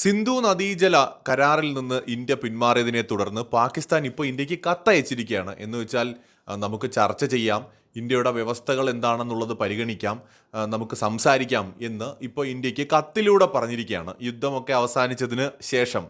സിന്ധു നദീജല കരാറിൽ നിന്ന് ഇന്ത്യ പിന്മാറിയതിനെ തുടർന്ന് പാകിസ്ഥാൻ ഇപ്പോൾ ഇന്ത്യയ്ക്ക് കത്തയച്ചിരിക്കുകയാണ്. എന്ന് വെച്ചാൽ നമുക്ക് ചർച്ച ചെയ്യാം. ഇന്ത്യയുടെ വ്യവസ്ഥകൾ എന്താണെന്നുള്ളത് പരിഗണിക്കാം. നമുക്ക് സംസാരിക്കാം എന്ന് ഇപ്പോൾ ഇന്ത്യയ്ക്ക് കത്തിലൂടെ പറഞ്ഞിരിക്കുകയാണ്. യുദ്ധമൊക്കെ അവസാനിച്ചതിന് ശേഷം.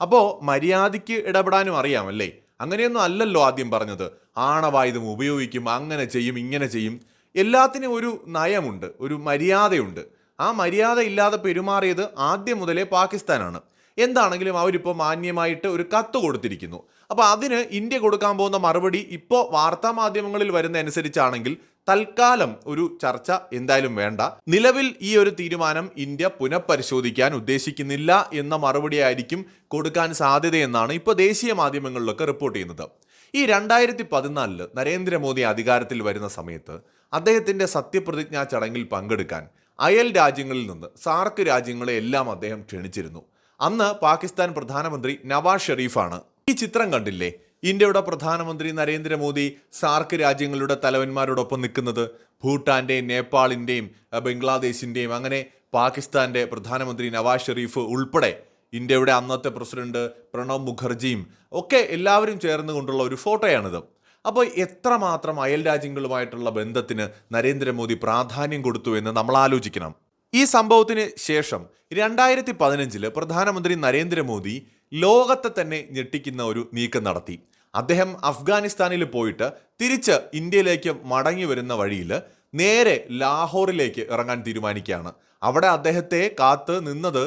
അപ്പോൾ മര്യാദയ്ക്ക് ഇടപെടാനും അറിയാമല്ലേ? അങ്ങനെയൊന്നും അല്ലല്ലോ ആദ്യം പറഞ്ഞത്. ആണവായുധം ഉപയോഗിക്കും അങ്ങനെ ചെയ്യും ഇങ്ങനെ ചെയ്യും. എല്ലാത്തിനും ഒരു നയമുണ്ട് ഒരു മര്യാദയുണ്ട്. ആ മര്യാദ ഇല്ലാതെ പെരുമാറിയത് ആദ്യം മുതലേ പാകിസ്ഥാനാണ്. എന്താണെങ്കിലും അവരിപ്പോൾ മാന്യമായിട്ട് ഒരു കത്ത് കൊടുത്തിരിക്കുന്നു. അപ്പോൾ അതിന് ഇന്ത്യ കൊടുക്കാൻ പോകുന്ന മറുപടി ഇപ്പോൾ വാർത്താ മാധ്യമങ്ങളിൽ അനുസരിച്ചാണെങ്കിൽ തൽക്കാലം ഒരു ചർച്ച എന്തായാലും വേണ്ട. നിലവിൽ ഈ ഒരു തീരുമാനം ഇന്ത്യ പുനഃപരിശോധിക്കാൻ ഉദ്ദേശിക്കുന്നില്ല എന്ന മറുപടി ആയിരിക്കും കൊടുക്കാൻ സാധ്യതയെന്നാണ് ഇപ്പോൾ ദേശീയ മാധ്യമങ്ങളിലൊക്കെ റിപ്പോർട്ട് ചെയ്യുന്നത്. ഈ രണ്ടായിരത്തി പതിനാലിൽ നരേന്ദ്രമോദി അധികാരത്തിൽ വരുന്ന സമയത്ത് അദ്ദേഹത്തിന്റെ സത്യപ്രതിജ്ഞാ ചടങ്ങിൽ പങ്കെടുക്കാൻ അയൽ രാജ്യങ്ങളിൽ നിന്ന് സാർക്ക് രാജ്യങ്ങളെ എല്ലാം അദ്ദേഹം ക്ഷണിച്ചിരുന്നു. അന്ന് പാകിസ്ഥാൻ പ്രധാനമന്ത്രി നവാസ് ഷെരീഫാണ്. ഈ ചിത്രം കണ്ടില്ലേ? ഇന്ത്യയുടെ പ്രധാനമന്ത്രി നരേന്ദ്രമോദി സാർക്ക് രാജ്യങ്ങളുടെ തലവന്മാരോടൊപ്പം നിൽക്കുന്നത് ഭൂട്ടാന്റെയും നേപ്പാളിന്റെയും ബംഗ്ലാദേശിന്റെയും അങ്ങനെ പാകിസ്ഥാന്റെ പ്രധാനമന്ത്രി നവാസ് ഷെരീഫ് ഉൾപ്പെടെ ഇന്ത്യയുടെ അന്നത്തെ പ്രസിഡന്റ് പ്രണബ് മുഖർജിയും ഒക്കെ എല്ലാവരും ചേർന്നുകൊണ്ടുള്ള ഒരു ഫോട്ടോയാണിത്. അപ്പോൾ എത്രമാത്രം അയൽ രാജ്യങ്ങളുമായിട്ടുള്ള ബന്ധത്തിന് നരേന്ദ്രമോദി പ്രാധാന്യം കൊടുത്തു എന്ന് നമ്മൾ ആലോചിക്കണം. ഈ സംഭവത്തിന് ശേഷം രണ്ടായിരത്തി പതിനഞ്ചിൽ പ്രധാനമന്ത്രി നരേന്ദ്രമോദി ലോകത്തെ തന്നെ ഞെട്ടിക്കുന്ന ഒരു നീക്കം നടത്തി. അദ്ദേഹം അഫ്ഗാനിസ്ഥാനിൽ പോയിട്ട് തിരിച്ച് ഇന്ത്യയിലേക്ക് മടങ്ങി വരുന്ന വഴിയിൽ നേരെ ലാഹോറിലേക്ക് ഇറങ്ങാൻ തീരുമാനിക്കുകയാണ്. അവിടെ അദ്ദേഹത്തെ കാത്ത് നിന്നത്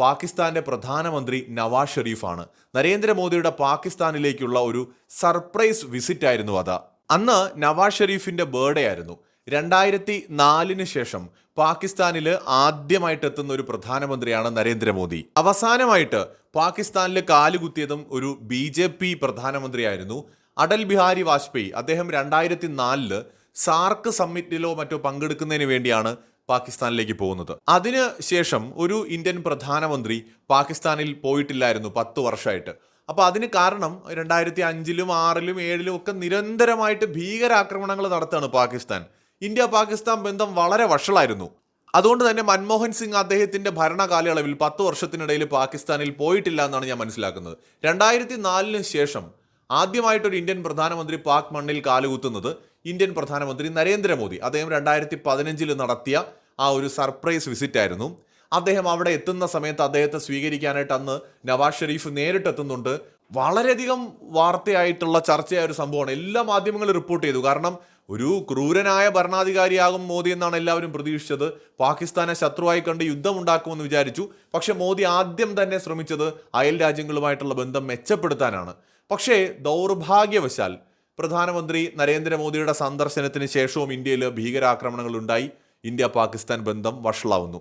പാകിസ്ഥാന്റെ പ്രധാനമന്ത്രി നവാസ് ഷെരീഫാണ്. നരേന്ദ്രമോദിയുടെ പാകിസ്ഥാനിലേക്കുള്ള ഒരു സർപ്രൈസ് വിസിറ്റ് ആയിരുന്നു അത്. അന്ന് നവാസ് ഷെരീഫിന്റെ ബർത്ത്ഡേ ആയിരുന്നു. രണ്ടായിരത്തി നാലിന് ശേഷം പാകിസ്ഥാനിൽ ആദ്യമായിട്ട് എത്തുന്ന ഒരു പ്രധാനമന്ത്രിയാണ് നരേന്ദ്രമോദി. അവസാനമായിട്ട് പാകിസ്ഥാനിൽ കാലുകുത്തിയതും ഒരു ബി ജെ പി പ്രധാനമന്ത്രിയായിരുന്നു അടൽ ബിഹാരി വാജ്പേയി. അദ്ദേഹം രണ്ടായിരത്തി നാലിൽ സാർക്ക് സമ്മിറ്റിലോ മറ്റോ പങ്കെടുക്കുന്നതിന് വേണ്ടിയാണ് പാകിസ്ഥാനിലേക്ക് പോകുന്നത്. അതിന് ശേഷം ഒരു ഇന്ത്യൻ പ്രധാനമന്ത്രി പാകിസ്ഥാനിൽ പോയിട്ടില്ലായിരുന്നു പത്ത് വർഷമായിട്ട്. അപ്പോൾ അതിന് കാരണം രണ്ടായിരത്തി അഞ്ചിലും ആറിലും ഏഴിലും ഒക്കെ നിരന്തരമായിട്ട് ഭീകരാക്രമണങ്ങൾ നടത്തുകയാണ് പാകിസ്ഥാൻ. ഇന്ത്യ പാകിസ്ഥാൻ ബന്ധം വളരെ വഷളായിരുന്നു. അതുകൊണ്ട് തന്നെ മൻമോഹൻ സിംഗ് അദ്ദേഹത്തിന്റെ ഭരണകാലയളവിൽ പത്ത് വർഷത്തിനിടയിൽ പാകിസ്ഥാനിൽ പോയിട്ടില്ല എന്നാണ് ഞാൻ മനസ്സിലാക്കുന്നത്. രണ്ടായിരത്തി നാലിന് ശേഷം ആദ്യമായിട്ടൊരു ഇന്ത്യൻ പ്രധാനമന്ത്രി പാക് മണ്ണിൽ കാലുകുത്തുന്നത് ഇന്ത്യൻ പ്രധാനമന്ത്രി നരേന്ദ്രമോദി അദ്ദേഹം രണ്ടായിരത്തി പതിനഞ്ചിൽ നടത്തിയ ആ ഒരു സർപ്രൈസ് വിസിറ്റ് ആയിരുന്നു അദ്ദേഹം അവിടെ എത്തുന്ന സമയത്ത് അദ്ദേഹത്തെ സ്വീകരിക്കാനായിട്ട് അന്ന് നവാസ് ഷെരീഫ് നേരിട്ട് എത്തുന്നുണ്ട്. വളരെയധികം വാർത്തയായിട്ടുള്ള ചർച്ചയായ ഒരു സംഭവമാണ്. എല്ലാ മാധ്യമങ്ങളും റിപ്പോർട്ട് ചെയ്തു. കാരണം ഒരു ക്രൂരനായ ഭരണാധികാരിയാകും മോദി എന്നാണ് എല്ലാവരും പ്രതീക്ഷിച്ചത്. പാകിസ്ഥാനെ ശത്രുവായി കണ്ട് യുദ്ധമുണ്ടാക്കുമെന്ന് വിചാരിച്ചു. പക്ഷേ മോദി ആദ്യം തന്നെ ശ്രമിച്ചത് അയൽ രാജ്യങ്ങളുമായിട്ടുള്ള ബന്ധം മെച്ചപ്പെടുത്താനാണ്. പക്ഷേ ദൗർഭാഗ്യവശാൽ പ്രധാനമന്ത്രി നരേന്ദ്രമോദിയുടെ സന്ദർശനത്തിന് ശേഷവും ഇന്ത്യയിൽ ഭീകരാക്രമണങ്ങൾ ഉണ്ടായി ഇന്ത്യ പാകിസ്ഥാൻ ബന്ധം വഷളാവുന്നു.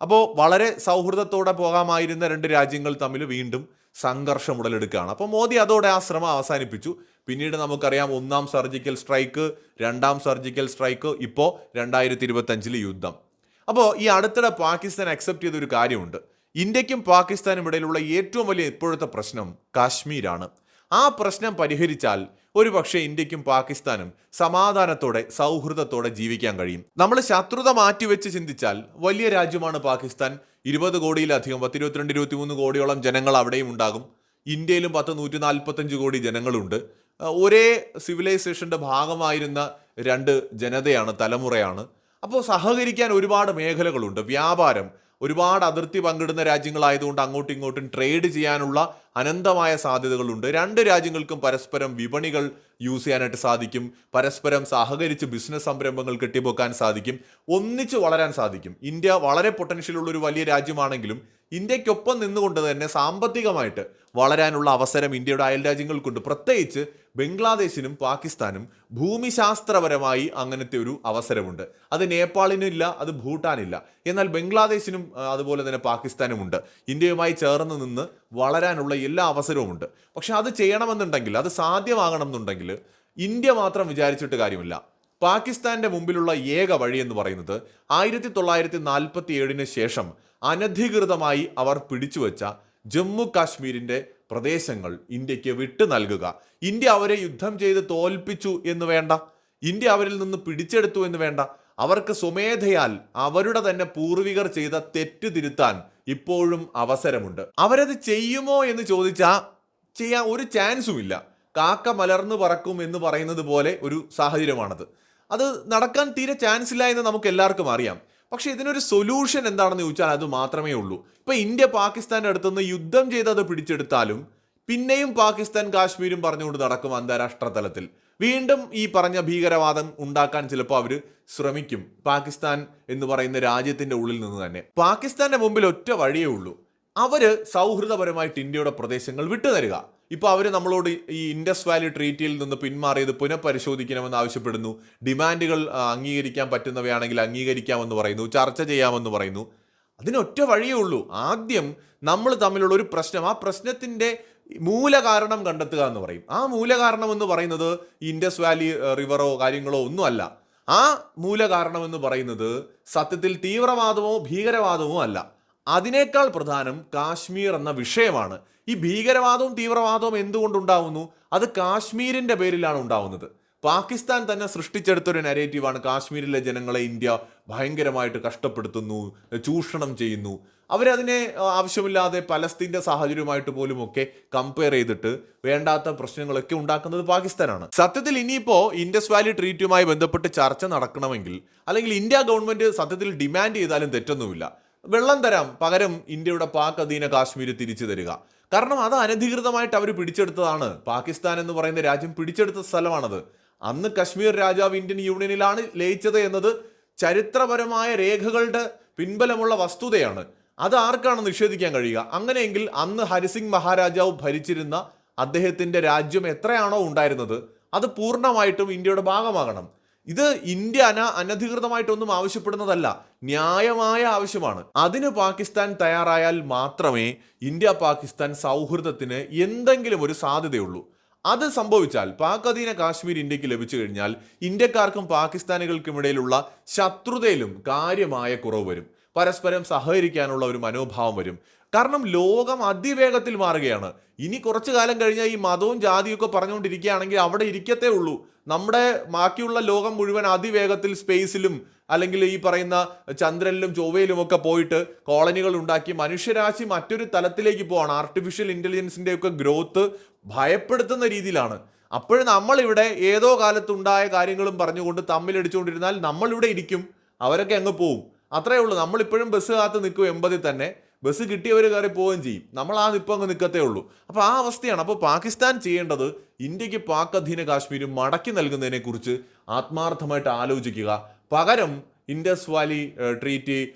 അപ്പോൾ വളരെ സൗഹൃദത്തോടെ പോകാമായിരുന്ന രണ്ട് രാജ്യങ്ങൾ തമ്മിൽ വീണ്ടും സംഘർഷം ഉടലെടുക്കുകയാണ്. അപ്പോൾ മോദി അതോടെ ആ ശ്രമം അവസാനിപ്പിച്ചു. പിന്നീട് നമുക്കറിയാം ഒന്നാം സർജിക്കൽ സ്ട്രൈക്ക് രണ്ടാം സർജിക്കൽ സ്ട്രൈക്ക് ഇപ്പോൾ രണ്ടായിരത്തി ഇരുപത്തഞ്ചിൽ യുദ്ധം. അപ്പോൾ ഈ അടുത്തിടെ പാകിസ്ഥാൻ അക്സെപ്റ്റ് ചെയ്തൊരു കാര്യമുണ്ട്. ഇന്ത്യക്കും പാകിസ്ഥാനും ഇടയിലുള്ള ഏറ്റവും വലിയ ഇപ്പോഴത്തെ പ്രശ്നം കാശ്മീരാണ്. ആ പ്രശ്നം പരിഹരിച്ചാൽ ഒരുപക്ഷെ ഇന്ത്യക്കും പാകിസ്ഥാനും സമാധാനത്തോടെ സൗഹൃദത്തോടെ ജീവിക്കാൻ കഴിയും. നമ്മൾ ശത്രുത മാറ്റിവെച്ച് ചിന്തിച്ചാൽ വലിയ രാജ്യമാണ് പാകിസ്ഥാൻ. ഇരുപത് കോടിയിലധികം പത്തിരുപത്തിരണ്ട് ഇരുപത്തിമൂന്ന് കോടിയോളം ജനങ്ങൾ അവിടെയും ഉണ്ടാകും. ഇന്ത്യയിലും പത്ത് നൂറ്റി നാൽപ്പത്തഞ്ച് കോടി ജനങ്ങളുണ്ട്. ഒരേ സിവിലൈസേഷന്റെ ഭാഗമായിരുന്ന രണ്ട് ജനതയാണ് തലമുറയാണ്. അപ്പോൾ സഹകരിക്കാൻ ഒരുപാട് മേഖലകളുണ്ട്. വ്യാപാരം ഒരുപാട് അതിർത്തി പങ്കിടുന്ന രാജ്യങ്ങളായതുകൊണ്ട് അങ്ങോട്ടും ഇങ്ങോട്ടും ട്രേഡ് ചെയ്യാനുള്ള അനന്തമായ സാധ്യതകളുണ്ട്. രണ്ട് രാജ്യങ്ങൾക്കും പരസ്പരം വിപണികൾ യൂസ് ചെയ്യാനായിട്ട് സാധിക്കും. പരസ്പരം സഹകരിച്ച് ബിസിനസ് സംരംഭങ്ങൾ കെട്ടിപ്പൊക്കാൻ സാധിക്കും. ഒന്നിച്ച് വളരാൻ സാധിക്കും. ഇന്ത്യ വളരെ പൊട്ടൻഷ്യലുള്ള ഒരു വലിയ രാജ്യമാണെങ്കിലും ഇന്ത്യക്കൊപ്പം നിന്നുകൊണ്ട് തന്നെ സാമ്പത്തികമായിട്ട് വളരാനുള്ള അവസരം ഇന്ത്യയുടെ അയൽ രാജ്യങ്ങൾക്കുണ്ട്. പ്രത്യേകിച്ച് ബംഗ്ലാദേശിനും പാകിസ്ഥാനും ഭൂമിശാസ്ത്രപരമായി അങ്ങനത്തെ ഒരു അവസരമുണ്ട്. അത് നേപ്പാളിനും ഇല്ല അത് ഭൂട്ടാനില്ല. എന്നാൽ ബംഗ്ലാദേശിനും അതുപോലെ തന്നെ പാകിസ്ഥാനുമുണ്ട്. ഇന്ത്യയുമായി ചേർന്ന് നിന്ന് വളരാനുള്ള എല്ലാ അവസരവുമുണ്ട് പക്ഷെ അത് ചെയ്യണമെന്നുണ്ടെങ്കിൽ അത് സാധ്യമാകണം എന്നുണ്ടെങ്കിൽ ഇന്ത്യ മാത്രം വിചാരിച്ചിട്ട് കാര്യമില്ല. പാകിസ്ഥാന്റെ മുമ്പിലുള്ള ഏക വഴി എന്ന് പറയുന്നത് ആയിരത്തി തൊള്ളായിരത്തി നാൽപ്പത്തി ഏഴിന് ശേഷം അനധികൃതമായി അവർ പിടിച്ചുവെച്ച ജമ്മു കാശ്മീരിന്റെ പ്രദേശങ്ങൾ ഇന്ത്യയ്ക്ക് വിട്ടു നൽകുക. ഇന്ത്യ അവരെ യുദ്ധം ചെയ്ത് തോൽപ്പിച്ചു എന്ന് വേണ്ട. ഇന്ത്യ അവരിൽ നിന്ന് പിടിച്ചെടുത്തു എന്ന് വേണ്ട. അവർക്ക് സ്വമേധയാൽ അവരുടെ തന്നെ പൂർവികർ ചെയ്ത തെറ്റ് തിരുത്താൻ ഇപ്പോഴും അവസരമുണ്ട്. അവരത് ചെയ്യുമോ എന്ന് ചോദിച്ചാൽ ചെയ്യാൻ ഒരു ചാൻസും ഇല്ല കാക്ക മലർന്നു പറക്കും എന്ന് പറയുന്നത് പോലെ ഒരു സാഹചര്യമാണത്. അത് നടക്കാൻ തീരെ ചാൻസ് ഇല്ല എന്ന് നമുക്ക് എല്ലാവർക്കും അറിയാം. പക്ഷെ ഇതിനൊരു സൊല്യൂഷൻ എന്താണെന്ന് ചോദിച്ചാൽ അത് മാത്രമേ ഉള്ളൂ. ഇപ്പൊ ഇന്ത്യ പാകിസ്ഥാന്റെ അടുത്തുനിന്ന് യുദ്ധം ചെയ്ത് അത് പിടിച്ചെടുത്താലും പിന്നെയും പാകിസ്ഥാൻ കാശ്മീരും പറഞ്ഞുകൊണ്ട് നടക്കും അന്താരാഷ്ട്ര തലത്തിൽ. വീണ്ടും ഈ പറഞ്ഞ ഭീകരവാദം ഉണ്ടാക്കാൻ ചിലപ്പോൾ അവർ ശ്രമിക്കും. പാകിസ്ഥാൻ എന്ന് പറയുന്ന രാജ്യത്തിന്റെ ഉള്ളിൽ നിന്ന് തന്നെ. പാകിസ്ഥാന്റെ മുമ്പിൽ ഒറ്റ വഴിയേ ഉള്ളൂ. അവർ സൗഹൃദപരമായിട്ട് ഇന്ത്യയുടെ പ്രദേശങ്ങൾ വിട്ടുതരിക ഇപ്പോൾ അവർ നമ്മളോട് ഈ ഇൻഡസ് വാലി ട്രീറ്റിയിൽ നിന്ന് പിന്മാറിയത് പുനഃപരിശോധിക്കണമെന്ന് ആവശ്യപ്പെടുന്നു. ഡിമാൻഡുകൾ അംഗീകരിക്കാൻ പറ്റുന്നവയാണെങ്കിൽ അംഗീകരിക്കാമെന്ന് പറയുന്നു. ചർച്ച ചെയ്യാമെന്ന് പറയുന്നു. അതിനൊറ്റ വഴിയേ ഉള്ളൂ. ആദ്യം നമ്മൾ തമ്മിലുള്ള ഒരു പ്രശ്നം. ആ പ്രശ്നത്തിന്റെ മൂല കാരണം കണ്ടെത്തുക എന്ന് പറയും. ആ മൂലകാരണം എന്ന് പറയുന്നത് ഇൻഡസ് വാലി റിവറോ കാര്യങ്ങളോ ഒന്നുമല്ല. ആ മൂലകാരണം എന്ന് പറയുന്നത് സത്യത്തിൽ തീവ്രവാദമോ ഭീകരവാദമോ അല്ല. അതിനേക്കാൾ പ്രധാനം കാശ്മീർ എന്ന വിഷയമാണ്. ഈ ഭീകരവാദവും തീവ്രവാദവും എന്തുകൊണ്ടുണ്ടാവുന്നു? അത് കാശ്മീരിന്റെ പേരിലാണ് ഉണ്ടാവുന്നത്. പാകിസ്ഥാൻ തന്നെ സൃഷ്ടിച്ചെടുത്തൊരു നരേറ്റീവാണ് കാശ്മീരിലെ ജനങ്ങളെ ഇന്ത്യ ഭയങ്കരമായിട്ട് കഷ്ടപ്പെടുത്തുന്നു ചൂഷണം ചെയ്യുന്നു. അവരതിനെ ആവശ്യമില്ലാതെ പലസ്തീന്റെ സാഹചര്യമായിട്ട് പോലും ഒക്കെ കമ്പയർ ചെയ്തിട്ട് വേണ്ടാത്ത പ്രശ്നങ്ങളൊക്കെ ഉണ്ടാക്കുന്നത് പാകിസ്ഥാനാണ്. സത്യത്തിൽ ഇനിയിപ്പോൾ ഇൻഡസ് വാലി ട്രീറ്റുമായി ബന്ധപ്പെട്ട് ചർച്ച നടക്കണമെങ്കിൽ അല്ലെങ്കിൽ ഇന്ത്യ ഗവൺമെന്റ് സത്യത്തിൽ ഡിമാൻഡ് ചെയ്താലും തെറ്റൊന്നുമില്ല. വെള്ളം തരാം പകരം ഇന്ത്യയുടെ പാക് അധീന കാശ്മീർ തിരിച്ചു തരിക. കാരണം അത് അനധികൃതമായിട്ട് അവർ പിടിച്ചെടുത്തതാണ്. പാകിസ്ഥാൻ എന്ന് പറയുന്ന രാജ്യം പിടിച്ചെടുത്ത സ്ഥലമാണത്. അന്ന് കശ്മീർ രാജാവ് ഇന്ത്യൻ യൂണിയനിലാണ് ലയിച്ചത് എന്നത് ചരിത്രപരമായ രേഖകളുടെ പിൻബലമുള്ള വസ്തുതയാണ്. അത് ആർക്കാണ് നിഷേധിക്കാൻ കഴിയുക? അങ്ങനെയെങ്കിൽ അന്ന് ഹരിസിംഗ് മഹാരാജാവ് ഭരിച്ചിരുന്ന അദ്ദേഹത്തിന്റെ രാജ്യം എത്രയാണോ ഉണ്ടായിരുന്നത് അത് പൂർണമായിട്ടും ഇന്ത്യയുടെ ഭാഗമാകണം. ഇത് ഇന്ത്യ അന അനധികൃതമായിട്ടൊന്നും ആവശ്യപ്പെടുന്നതല്ല ന്യായമായ ആവശ്യമാണ്. അതിന് പാകിസ്ഥാൻ തയ്യാറായാൽ മാത്രമേ ഇന്ത്യ പാകിസ്ഥാൻ സൗഹൃദത്തിന് എന്തെങ്കിലും ഒരു സാധ്യതയുള്ളൂ. അത് സംഭവിച്ചാൽ പാക് അധീന കാശ്മീർ ഇന്ത്യയ്ക്ക് ലഭിച്ചു കഴിഞ്ഞാൽ ഇന്ത്യക്കാർക്കും പാകിസ്ഥാനികൾക്കും ഇടയിലുള്ള ശത്രുതയിലും കാര്യമായ കുറവ് വരും. പരസ്പരം സഹകരിക്കാനുള്ള ഒരു മനോഭാവം വരും. കാരണം ലോകം അതിവേഗത്തിൽ മാറുകയാണ്. ഇനി കുറച്ചു കാലം കഴിഞ്ഞാൽ ഈ മതവും ജാതിയും ഒക്കെ പറഞ്ഞുകൊണ്ടിരിക്കുകയാണെങ്കിൽ അവിടെ ഇരിക്കത്തേ ഉള്ളൂ. നമ്മുടെ ബാക്കിയുള്ള ലോകം മുഴുവൻ അതിവേഗത്തിൽ സ്പേസിലും അല്ലെങ്കിൽ ഈ പറയുന്ന ചന്ദ്രനിലും ചൊവ്വയിലും ഒക്കെ പോയിട്ട് കോളനികൾ ഉണ്ടാക്കി മനുഷ്യരാശി മറ്റൊരു തലത്തിലേക്ക് പോവാണ്. ആർട്ടിഫിഷ്യൽ ഇന്റലിജൻസിന്റെ ഒക്കെ ഗ്രോത്ത് ഭയപ്പെടുത്തുന്ന രീതിയിലാണ്. അപ്പോഴും നമ്മളിവിടെ ഏതോ കാലത്തുണ്ടായ കാര്യങ്ങളും പറഞ്ഞുകൊണ്ട് തമ്മിലടിച്ചുകൊണ്ടിരുന്നാൽ നമ്മളിവിടെ ഇരിക്കും. അവരൊക്കെ അങ്ങ് പോവും. അത്രേ ഉള്ളൂ. നമ്മളിപ്പോഴും ബസ് കാത്ത് നിൽക്കും എൺപതിൽ തന്നെ. ബസ് കിട്ടിയവർ കയറി പോവുകയും ചെയ്യും. നമ്മൾ ആ നിപ്പം അങ്ങ് നിൽക്കത്തേ ഉള്ളൂ. അപ്പോൾ ആ അവസ്ഥയാണ്. അപ്പോൾ പാകിസ്ഥാൻ ചെയ്യേണ്ടത് ഇന്ത്യയ്ക്ക് പാക് അധീന കാശ്മീരും മടക്കി നൽകുന്നതിനെക്കുറിച്ച് ആത്മാർത്ഥമായിട്ട് ആലോചിക്കുക. പകരം ഇൻഡസ് വാലി ട്രീറ്റ്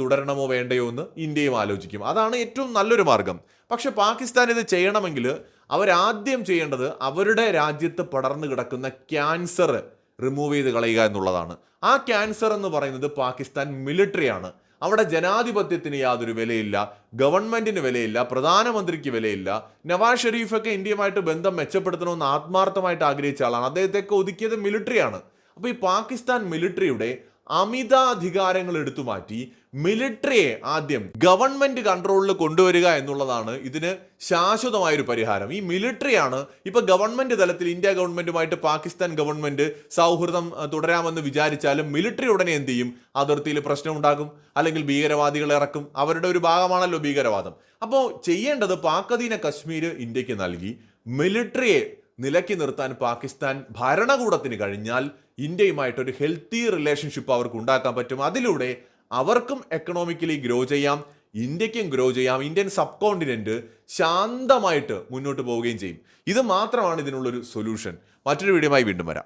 തുടരണമോ വേണ്ടയോ എന്ന് ഇന്ത്യയും ആലോചിക്കും. അതാണ് ഏറ്റവും നല്ലൊരു മാർഗം. പക്ഷെ പാകിസ്ഥാൻ ഇത് ചെയ്യണമെങ്കിൽ അവരാദ്യം ചെയ്യേണ്ടത് അവരുടെ രാജ്യത്ത് പടർന്നു കിടക്കുന്ന ക്യാൻസർ റിമൂവ് ചെയ്ത് കളയുക എന്നുള്ളതാണ്. ആ ക്യാൻസർ എന്ന് പറയുന്നത് പാകിസ്ഥാൻ മിലിറ്ററിയാണ് അവിടെ ജനാധിപത്യത്തിന് യാതൊരു വിലയില്ല ഗവൺമെന്റിന് വിലയില്ല പ്രധാനമന്ത്രിക്ക് വിലയില്ല. നവാസ് ഷെരീഫൊക്കെ ഇന്ത്യയുമായിട്ട് ബന്ധം മെച്ചപ്പെടുത്തണമെന്ന് ആത്മാർത്ഥമായിട്ട് ആഗ്രഹിച്ച ആളാണ്. അദ്ദേഹത്തെയൊക്കെ ഒതുക്കിയത് മിലിറ്ററിയാണ് അപ്പോൾ ഈ പാകിസ്ഥാൻ മിലിറ്ററിയുടെ അമിതാധികാരങ്ങൾ എടുത്തു മാറ്റി മിലിറ്ററിയെ ആദ്യം ഗവൺമെന്റ് കൺട്രോളിൽ കൊണ്ടുവരിക എന്നുള്ളതാണ് ഇതിന് ശാശ്വതമായൊരു പരിഹാരം. ഈ മിലിറ്ററിയാണ് ഇപ്പൊ ഗവൺമെന്റ് തലത്തിൽ ഇന്ത്യ ഗവൺമെന്റുമായിട്ട് പാകിസ്ഥാൻ ഗവൺമെന്റ് സൗഹൃദം തുടരാമെന്ന് വിചാരിച്ചാലും മിലിറ്ററി ഉടനെ എന്ത് ചെയ്യും? അതിർത്തിയിൽ ഉണ്ടാകും അല്ലെങ്കിൽ ഭീകരവാദികൾ ഇറക്കും. അവരുടെ ഒരു ഭാഗമാണല്ലോ ഭീകരവാദം. അപ്പോൾ ചെയ്യേണ്ടത് പാക്കധീന കശ്മീർ ഇന്ത്യയ്ക്ക് നൽകി മിലിറ്ററിയെ നിലക്കി നിർത്താൻ പാകിസ്ഥാൻ ഭരണകൂടത്തിന് കഴിഞ്ഞാൽ ഇന്ത്യയുമായിട്ടൊരു ഹെൽത്തി റിലേഷൻഷിപ്പ് അവർക്ക് ഉണ്ടാക്കാൻ പറ്റും. അതിലൂടെ അവർക്കും എക്കണോമിക്കലി ഗ്രോ ചെയ്യാം ഇന്ത്യക്കും ഗ്രോ ചെയ്യാം ഇന്ത്യൻ സബ് കോണ്ടിനെന്റ് ശാന്തമായിട്ട് മുന്നോട്ട് പോവുകയും ചെയ്യും. ഇത് മാത്രമാണ് ഇതിനുള്ളൊരു സൊല്യൂഷൻ മറ്റൊരു വീഡിയോയുമായി വീണ്ടും വരാം.